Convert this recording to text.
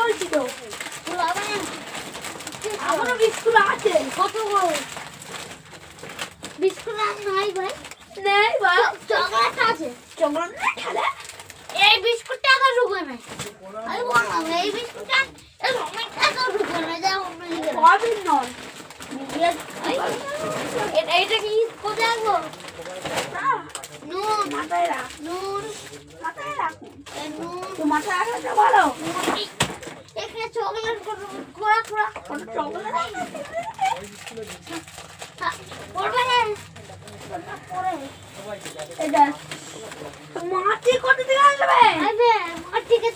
বলছি তো এখনও বিস্কুট আছে কত বড় বিস্কুট আর নাই ভাই নেই বা এটা কি কোথায় নুন মাথায় রাখ নুন মাথায় রাখুন নুন মাথায় রাখাটা ভালো এখানে চকলেট খোড়া ওটা চকলেট পড়বে পড়ে এটা